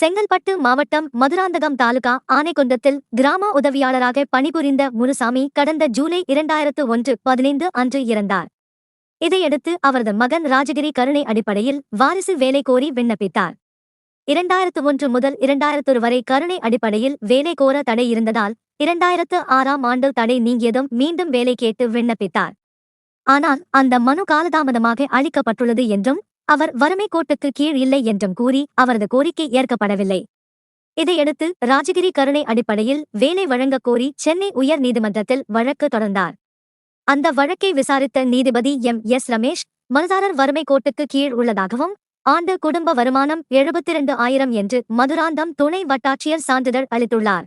செங்கல்பட்டு மாவட்டம் மதுராந்தகம் தாலுகா ஆனைக்குந்தத்தில் கிராம உதவியாளராக பணிபுரிந்த முனுசாமி கடந்த ஜூலை இரண்டாயிரத்து ஒன்று பதினைந்து அன்று இறந்தார். இதையடுத்து அவரது மகன் ராஜகிரி கருணை அடிப்படையில் வாரிசு வேலை கோரி விண்ணப்பித்தார். இரண்டாயிரத்து ஒன்று முதல் இரண்டாயிரத்து வரை கருணை அடிப்படையில் வேலை கோர தடை இருந்ததால் இரண்டாயிரத்து ஆறாம் ஆண்டு தடை நீங்கியதும் மீண்டும் வேலை கேட்டு விண்ணப்பித்தார். ஆனால் அந்த மனு காலதாமதமாக அளிக்கப்பட்டுள்ளது என்றும் அவர் வறுமை கோட்டுக்கு கீழ் இல்லை என்றும் கூறி அவரது கோரிக்கை ஏற்கப்படவில்லை. இதையடுத்து ராஜகிரி கருணை அடிப்படையில் வேலை வழங்கக் கோரி சென்னை உயர் நீதிமன்றத்தில் வழக்கு தொடர்ந்தார். அந்த வழக்கை விசாரித்த நீதிபதி எம். எஸ். ரமேஷ் மனுதாரர் வறுமை கோட்டுக்கு கீழ் உள்ளதாகவும் ஆண்டு குடும்ப வருமானம் எழுபத்திரண்டு ஆயிரம் என்று மதுராந்தம் துணை வட்டாட்சியர் சான்றிதழ் அளித்துள்ளார்.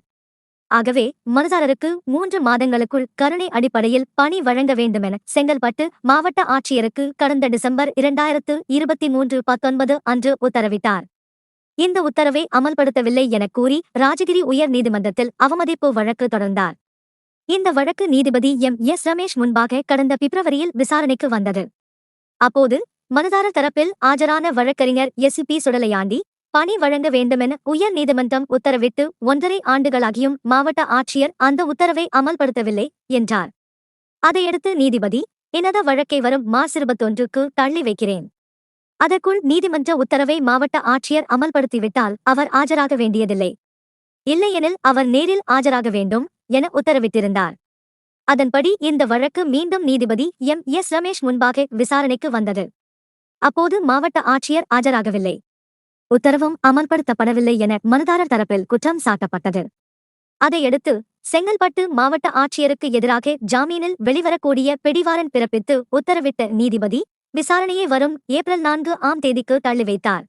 ஆகவே மனுதாரருக்கு மூன்று மாதங்களுக்குள் கருணை அடிப்படையில் பணி வழங்க வேண்டுமென செங்கல்பட்டு மாவட்ட ஆட்சியருக்கு கடந்த டிசம்பர் இரண்டாயிரத்து இருபத்தி மூன்று பத்தொன்பது அன்று உத்தரவிட்டார். இந்த உத்தரவை அமல்படுத்தவில்லை எனக் கூறி ராஜகிரி உயர் நீதிமன்றத்தில் அவமதிப்பு வழக்கு தொடர்ந்தார். இந்த வழக்கு நீதிபதி எம். எஸ். ரமேஷ் முன்பாக கடந்த பிப்ரவரியில் விசாரணைக்கு வந்தது. அப்போது மனுதாரர் தரப்பில் ஆஜரான வழக்கறிஞர் எஸ். பி. சுடலையாண்டி பணி வழங்க வேண்டுமென உயர் நீதிமன்றம் உத்தரவிட்டு ஒன்றரை ஆண்டுகளாகியும் மாவட்ட ஆட்சியர் அந்த உத்தரவை அமல்படுத்தவில்லை என்றார். அதையடுத்து நீதிபதி எனது வழக்கை வரும் மார்ச் இருபத்தொன்றுக்கு தள்ளி வைக்கிறேன். அதற்குள் நீதிமன்ற உத்தரவை மாவட்ட ஆட்சியர் அமல்படுத்திவிட்டால் அவர் ஆஜராக வேண்டியதில்லை. இல்லையெனில் அவர் நேரில் ஆஜராக வேண்டும் என உத்தரவிட்டிருந்தார். அதன்படி இந்த வழக்கு மீண்டும் நீதிபதி எம். எஸ். ரமேஷ் முன்பாக விசாரணைக்கு வந்தது. அப்போது மாவட்ட ஆட்சியர் ஆஜராகவில்லை. உத்தரவும் அமல்படுத்தப்படவில்லை என மனுதாரர் தரப்பில் குற்றம் சாட்டப்பட்டது. அதையடுத்து செங்கல்பட்டு மாவட்ட ஆட்சியருக்கு எதிராக ஜாமீனில் வெளிவரக்கூடிய பிடிவாரன் பிறப்பித்து உத்தரவிட்ட நீதிபதி விசாரணையை வரும் ஏப்ரல் நான்கு ஆம் தேதிக்கு தள்ளி வைத்தார்